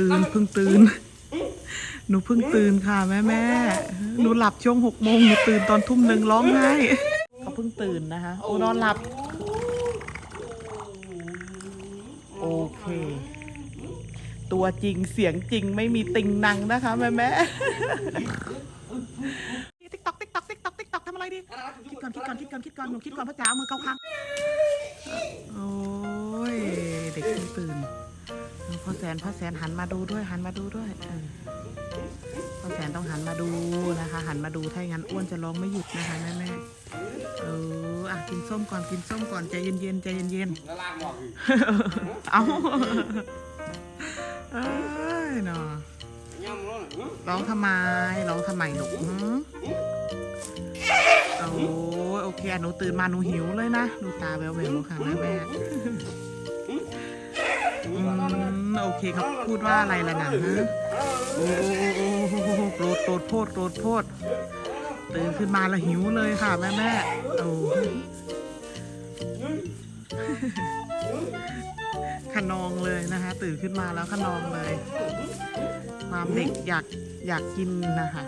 ตื่นเพิ่งตื่น หนูเพิ่งตื่นค่ะแม่แม่หนูหลับช่วงหกโมงหนูตื่นตอนทุ่มหนึ่งร้องไห้เขาเพิ่งตื่นนะคะโอ้นอนหลับ โอเค ตัวจริงเสียงจริงไม่มีติงนังนะคะแม่แม่ติ๊กตอกติ๊กตอกติ๊กตอกติ๊กตอกทำอะไรดี คิดก่อนคิดก่อนคิดก่อนคิดก่อนหนูคิดก่อนพ่อจ๋าเอามือเกาค้างโอ้ยเด็กเพิ่งตื่นพ่ อแสนพ่อแสนหันมาดูด้วยหันมาดูด้วยพ่อแสนต้องหันมาดูนะคะ หันมาดูถ้าอย่างนั้นอ้วนจะร้องไม่หยุดนะคะแม่แม่เอออะกินส้มก่อนกินส้มก่อนใจเย็นๆใจเย็นๆแล้วลากหมอกอยู่เอาเอ้ยเนาะร้อร้องทำไมร้องทำไมหนูหือโอ้โอเคหนูตื่นมาหนูหิวเลยนะ ดูตาแววๆค่ะแม่แม่ มโอเคเขาพูดว่าอะไรล่ะนะฮะโอ้โอ้โอ้โอ้โกรธโกรธโพดโกรธโพดตื่นขึ้นมาแล้วหิวเลยค่ะแม่แม่โอ้ขนองเลยนะคะตื่นขึ้นมาแล้วขนองเลยความเด็กอยากอยากกินนะคะ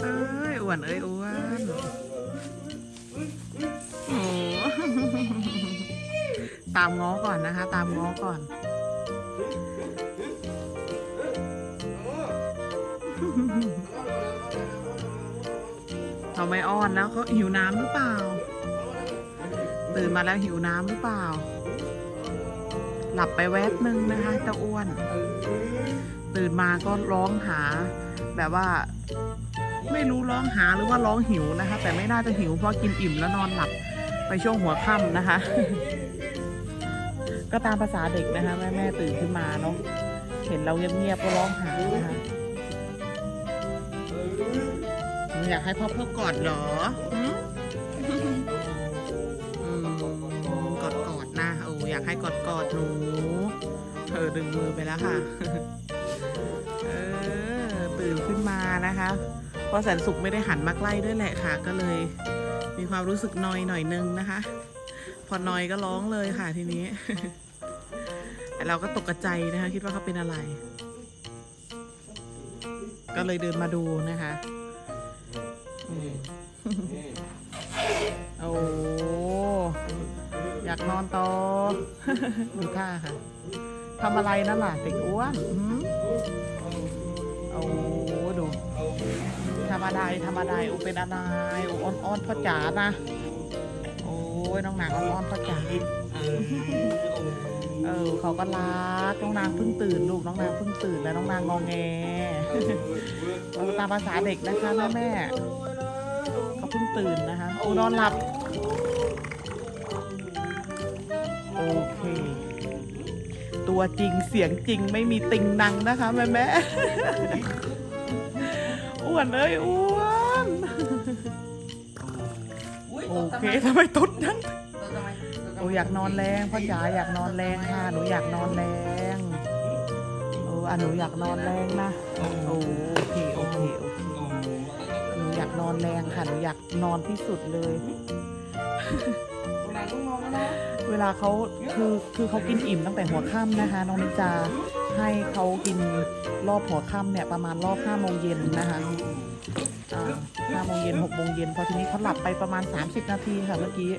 เอ้ยอ้วนเอ้ยอ้วน ตามง้อก่อนนะคะ ตามง้อก่อนเขาไม่อ้อนแล้วเขาหิวน้ำหรือเปล่า ตื่นมาแล้วหิวน้ำหรือเปล่า หลับไปแวบหนึ่งนะคะเจ้าอ้วน ตื่นมาก็ร้องหา แบบว่า ไม่รู้ร้องหาหรือว่าร้องหิวนะคะ แต่ไม่น่าจะหิวเพราะกินอิ่มแล้วนอนหลับไปช่วงหัวค่ำนะคะ ก็ตามภาษาเด็กนะคะ แม่แม่ตื่นขึ้นมาเนาะเห็นเราเงียบๆก็ร้องหานะคะอยากให้พ่อเพิ่มกอดเหรอหืมอืมกอดกอดๆนะโอ้อยากให้กอดกอดๆหนูเออดึงมือไปแล้วค่ะเออตื่นขึ้นมานะคะเพราะแสนสุขไม่ได้หันมาใกล้ด้วยแหละค่ะ ก็เลย มีความรู้สึกนอยหน่อยนึงนะคะ พอนอยก็ร้องเลยค่ะทีนี้ แต่เราก็ตกใจนะคะ คิดว่าเขาเป็นอะไร ก็เลยเดินมาดูนะคะโอ้อยากนอนต่อดูท่าค่ะทำอะไรนั่นล่ะเด็กอ้วนโอ้ดูธรรมดาธรรมดาโอ้เป็นอะไรโอ้อ้อนพ่อจ๋านะ โอ้ยน้องหนางอ้อนๆพ่อจ๋า เออเขาก็รักน้องนางเพิ่งตื่นลูกน้องนางเพิ่งตื่นแล้วน้องนางงองแงเราตามภาษาเด็กนะคะแม่แม่ๆเขาเพิ่งตื่นนะคะโอ้นอนหลับโอเค ตัวจริงเสียงจริงไม่มีติงนังนะคะแม่แม่อ้วนเอ้ยอ้วนโอเคทำไมตดนั้ นโออยากนอนแรงพ่อจ๋าอยากนอนแรงค่ะหนูอยากนอนแรงโอ้อะหนูอยากนอนแรงนะโอ้โอเคโอเคโอเคหนูอยากนอนแรงค่ะหนูอยากนอนที่สุดเลย เวลาเขาคือคือเขากินอิ่มตั้งแต่หัวค่ำนะคะ น้องนิจาให้เขากินรอบหัวค่ำเนี่ยประมาณรอบห้าโมงเย็นนะคะห้าโมงเย็นหกโมงเย็นพอทีนี้เขาหลับไปประมาณ 30 นาทีค่ะเมื่อกี้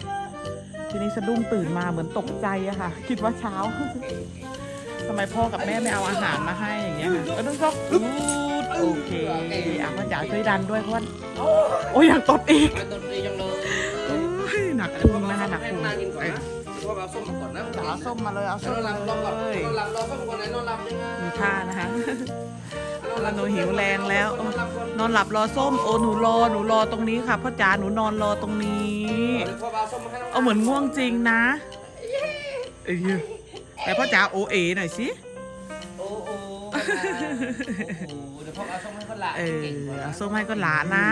ทีนี้สะดุ้งตื่นมาเหมือนตกใจอะค่ะ คิดว่าเช้าทำไมพ่อกับแม่ไม่เอาอาหารมาให้อย่างเงี้ยค่ะก็ต้องก็อูดโอเคอะพ่อจ๋าช่วยดันด้วยเพราะว่าโอ้ยอยากตดอีกมาต้นดีจังเลยโอ้ยหนักพุงนะคะหนักให้พุงนางกินก่อนนะเพราะว่าเอาส้มมาก่อนนะเอาส้มมาเลยเอาส้มนอนหมาลับรอก่อนเลยนอนหลับรอส้มก่อนไหนนอนหลับยังไงมีท่านะคะแล้วหนูหิวแรงแล้วโอ้นอนหลับรอส้มโอ้หนูรอหนูรอตรงนี้ค่ะพ่อจ๋าหนูนอนรอตรงนี้ พ่อเอาส้มมาให้น้องเอาเหมือนง่วงจริงนะเอ้ยแต่พ่อจ๋าโอเอหน่อยสิโอ้โหโอ้โหเดี๋ยวพ่อเอาส้มให้คนละเออเอาส้มให้ก็หลานนะ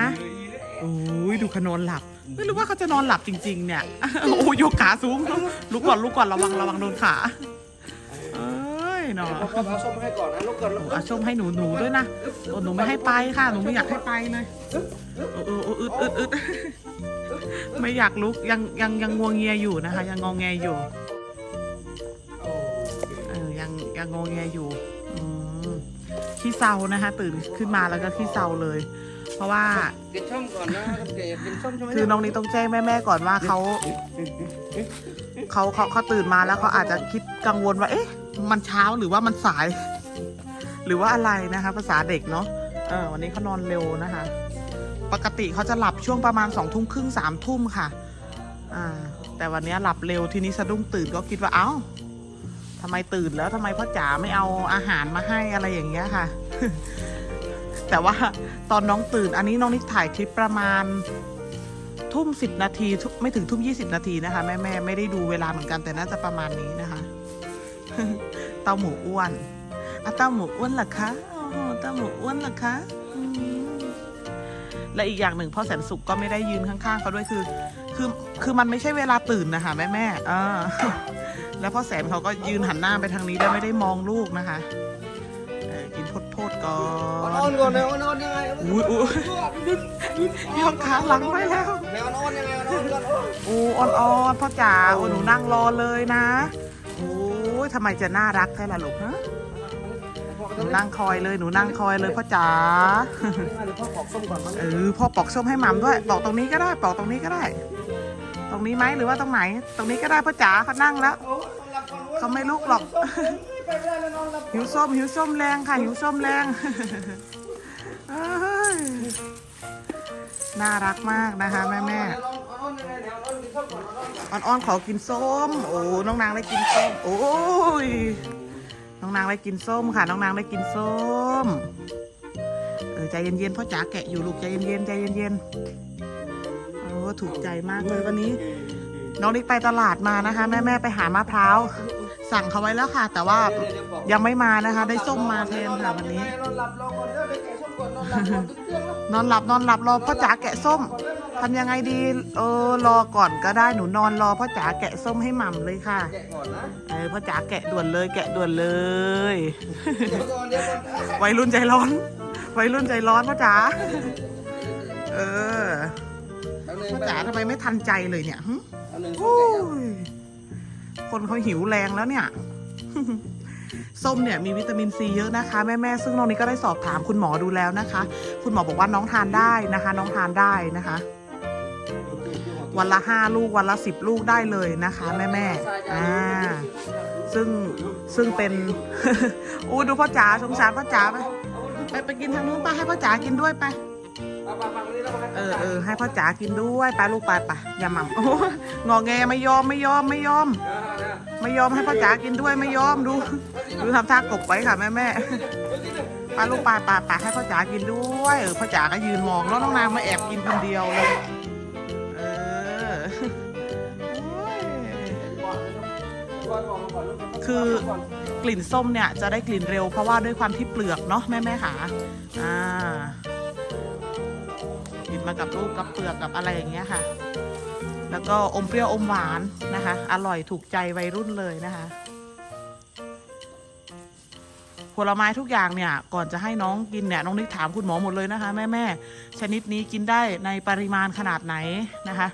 โอ้ยดูขนอนหลับ ไม่รู้ว่าเขาจะนอนหลับจริง ๆ เนี่ยโอ้ยยกขาสูงลุกก่อนลุกก่อนระวังระวังโดนขาเอ้ยเนาะพ่อเอาส้มให้ก่อนนะลูกก่อนลูกเอาชมให้หนูหนูด้วยนะโอ้หนูไม่ให้ไปค่ะหนูไม่อยากให้ไปเลยโอ้โอ้โอ้อึดอึดอึด ไม่อยากลุกยังยังยังงวงเงียอยู่นะคะ ยังงองแงอยู่โอ้เออยังยังงงแงอยู่อืมขี้เศร้านะคะ ตื่นขึ้นมาแล้วก็ขี้เศร้าเลย เพราะว่ากินส้มก่อนนะเก๋กินส้มใช่ไหมคือน้องนี้ต้องแจ้งแม่ๆก่อนว่าเขาเขาเขาเขาตื่นมาแล้วเขาอาจจะคิดกังวลว่า เอ๊ะ มันเช้าหรือว่ามันสาย หรือว่าอะไรนะคะ ภาษาเด็กเนาะเออวันนี้เขานอนเร็วนะคะ ปกติเขาจะหลับช่วงประมาณสองทุ่มครึ่งสามทุ่มค่ะ อ่า แต่วันนี้หลับเร็วทีนี้สะดุ้งตื่นก็คิดว่าเอ้าทำไมตื่นแล้วทำไมพ่อจ๋าไม่เอาอาหารมาให้อะไรอย่างเงี้ยค่ะ แต่ว่าตอนน้องตื่นอันนี้น้องนิกถ่ายคลิปประมาณทุ่มสิบนาทีไม่ถึงทุ่มยี่สิบนาทีนะคะ แม่แม่ไม่ได้ดูเวลาเหมือนกันแต่น่าจะประมาณนี้นะคะ เต้าหมูอ้วนอะเต้าหมูอ้วนเหรอคะเต้าหมูอ้วนเหรอคะ และอีกอย่างหนึ่งพ่อแสนสุขก็ไม่ได้ยืนข้างๆเขาด้วยคือ คือคือมันไม่ใช่เวลาตื่นนะคะแม่แม่อ่าแล้วพ่อแสนเขาก็ยืนหันหน้าไปทางนี้แล้วไม่ได้มองลูกนะคะกินโพดก่อนนอนก่อนแนวนอนยังไงอุ้ยอุ้ยยกขาหลังไปแล้วแนวนอนยังไงนอนก่อนโอ้อ่อนๆพ่อจ๋าโอ้หนูนั่งรอเลยนะโอ้ยทำไมจะน่ารักแค่ละลูกฮะ หนูนั่งคอยเลยหนูนั่งคอยเลยพ่อจ๋าเดี๋ยวพ่อปอกส้มก่อนมั้งเออพ่อปอกส้มให้หม่ำด้วยปอกตรงนี้ก็ได้ปอกตรงนี้ก็ได้ ตรงนี้ไหมหรือว่าตรงไหน ตรงนี้ก็ได้พ่อจ๋าเขานั่งแล้วโอ้หลับก่อนเขาไม่ลุกหรอกไปไม่ได้แล้วนอนหลับหิวส้มหิวส้มแรงค่ะหิวส้มแรงเอ้ยน่ารักมากนะคะแม่แม่นอนยังไงเดี๋ยวนอนกินส้มก่อนนอนก่อนๆอ่อนๆขอกินส้ม โอ้น้องนางได้กินส้มโอ้ย น้องนางได้กินส้มค่ะ น้องนางได้กินส้ม เออใจเย็นๆพ่อจ๋าแกะอยู่ลูกใจเย็นๆใจเย็นๆโอ้ถูกใจมากเลยวันนี้ น้องนิกไปตลาดมานะคะ แม่แม่ๆไปหามะพร้าว สั่งเขาไว้แล้วค่ะ แต่ว่ายังไม่มานะคะ ได้ส้มมาแทนค่ะวันนี้ นอนหลับรอก่อนเดี๋ยวไปแกะส้มก่อนนอนหลับก่อนตึ้งเครื่องแล้วนอนหลับนอนหลับรอพ่อจ๋าแกะส้ม ทำยังไงดี เออ รอก่อนก็ได้ หนูนอนรอพ่อจ๋าแกะส้มให้หม่ำเลยค่ะ แกะก่อนนะ เออ พ่อจ๋าแกะด่วนเลย แกะด่วนเลย เดี๋ยวก่อนเดี๋ยวก่อนวัยรุ่นใจร้อน วัยรุ่นใจร้อนพ่อจ๋า เออ แป๊บนึงพ่อจ๋าทำไมไม่ทันใจเลยเนี่ยหึแป๊บนึงส้มโอ้แกะยังยคนเขาหิวแรงแล้วเนี่ย ส้มเนี่ยมีวิตามินซีเยอะนะคะแม่ๆซึ่งน้องนี้ก็ได้สอบถามคุณหมอดูแล้วนะคะ คุณหมอบอกว่าน้องทานได้นะคะ น้องทานได้นะคะ วันละห้าลูกวันละสิบลูกได้เลยนะคะแม่แม่ๆอ่าซึ่งซึ่งเป็นอู้ดูพ่อจ๋าสงสารพ่อจ๋าไปไปไปกินทางนู้นไปให้พ่อจ๋ากินด้วยไปเออเออให้พ่อจ๋ากินด้วยไปลูกไปไปอย่าหม่ำโอ้งอแงไม่ยอมไม่ยอมไม่ยอม ไม่ยอมให้พ่อจ๋ากินด้วยไม่ยอมดูดูทำท่ากบไว้ค่ะแม่แม่ๆไปลูกไปไปไปให้พ่อจ๋ากินด้วยเออพ่อจ๋าก็ยืนมองแล้วน้องนางมาแอบกินคนเดียวเลย คือกลิ่นส้มเนี่ยจะได้กลิ่นเร็วเพราะว่าด้วยความที่เปลือกเนาะแม่แม่ขาอ่ากินมากับลูกกับเปลือกกับอะไรอย่างเงี้ยค่ะ แล้วก็อมเปรี้ยวอมหวานนะคะ อร่อยถูกใจวัยรุ่นเลยนะคะ ผลไม้ทุกอย่างเนี่ยก่อนจะให้น้องกินเนี่ยน้องนิกถามคุณหมอหมดเลยนะคะ แม่แม่ๆชนิดนี้กินได้ในปริมาณขนาดไหนนะคะ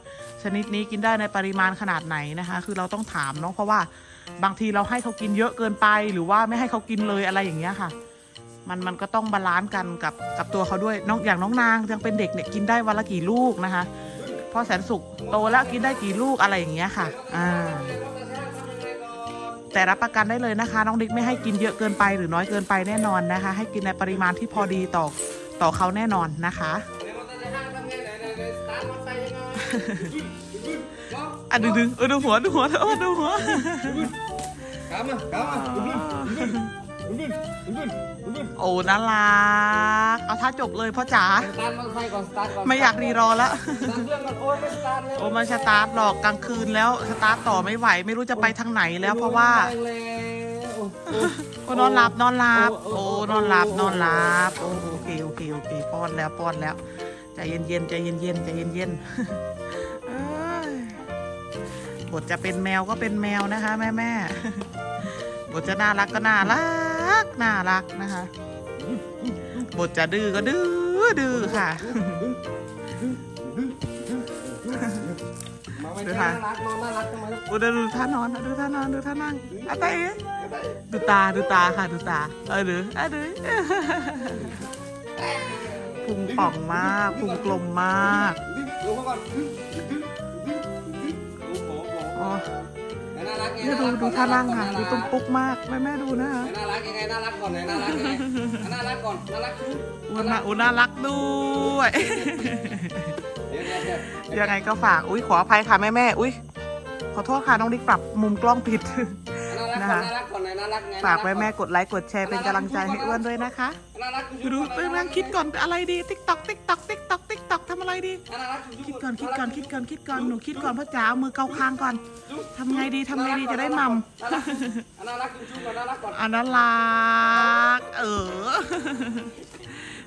ชนิดนี้กินได้ในปริมาณขนาดไหนนะคะ คือเราต้องถามเนาะเพราะว่าบางทีเราให้เขากินเยอะเกินไป หรือว่าไม่ให้เขากินเลยอะไรอย่างเงี้ยค่ะ มันมันก็ต้องบาลานซ์กันกับกับตัวเขาด้วยน้องอย่างน้องนางยังเป็นเด็กเนี่ยกินได้วันละกี่ลูกนะคะพอแสนสุขโตแล้วกินได้กี่ลูกอะไรอย่างเงี้ยค่ะอ่า แต่รับประกันได้เลยนะคะ น้องดิ๊กไม่ให้กินเยอะเกินไปหรือน้อยเกินไปแน่นอนนะคะ ให้กินในปริมาณที่พอดีต่อต่อเขาแน่นอนนะคะอะดึงดึงเออดูหัวดูหัวเออดูหัวกลับมากลับมา ดึงดึงดึงดึงดึงโอ้น่ารักเอาท่าจบเลยพ่อจ๋าสตาร์ทมอเตอร์ไซค์ก่อนสตาร์ทก่อนไม่อยากรีรอแล้วสตาร์ทเครื่องก่อนโอ้ยไม่สตาร์ทเลยโอ้มันสตาร์ทหรอกกลางคืนแล้วสตาร์ทต่อไม่ไหว ไม่รู้จะไปทางไหนแล้วเพราะว่าโอ้นอนหลับนอนหลับโอ้นอนหลับนอนหลับโอ้โอเคโอเคโอเคป้อนแล้วป้อนแล้วใจเย็นเย็นๆใจเย็นเย็นๆใจเย็นเย็นๆเอ้ยบทจะเป็นแมวก็เป็นแมวนะคะ แม่แม่บทจะน่ารักก็น่ารัก น่ารักนะคะบทจะดื้อก็ดื้อดื้อค่ะมาไม่ใช่น่ารักนอนน่ารักทำไมลูกอุยดูท่านอนดูท่านอนดูท่านั่งอะเต้ดูตาดูตาค่ะดูตาเออดูเออดูพุงป่องมากพุงกลมมากดูเขาก่อนดูโผล่โผล่อ๋อน่า รักไงเนี่ยดูดูท่านั่งค่ะดูตุ้มปุ๊กมากแม่แม่ดูนะคะน่ารักยังไงน่ารักก่อนไหนน่ารักยังไงน่ารักก่อนน่ารักชุบอุยน่าอุยน่ารักด้วยเดี๋ยวเดี๋ยวเดี๋ยวยังไงก็ฝากอุ้ยขออภัยค่ะแม่แม่อุ้ยขอโทษค่ะน้องดิกปรับมุมกล้องผิดน่ารักก่อ นน่ารักก่อนไหนน่ารักไงฝากแม่แม่กดไลค์กดแชร์เป็นกำลังใจให้อ้วนด้วยนะคะน่ารักดูดูนั่งคิดก่อนอะไรดีติ๊กตอกติ๊กตอกติ๊กตอกติ๊กตอกทำอะไรดี น่ารักคิดก่อนคิดก่อนคิดก่อนคิดก่อนหนูคิดก่อนพ่อจ๋าเอามือเกาคางก่อนทำไงดีทำไงดีจะได้มัมน่ารักจุ๊บก่อนน่ารักก่อนอันนั้นรักเออ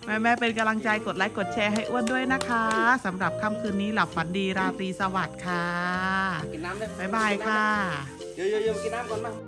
แม่แม่เป็นกำลังใจกดไลค์กดแชร์ให้อ้วนด้วยนะคะสำหรับค่ำคืนนี้หลับฝันดีราตรีสวัสดิ์ค่ะ กินน้ำได้บ๊ายบายค่ะ เยอะๆๆกินน้ำก่อนมา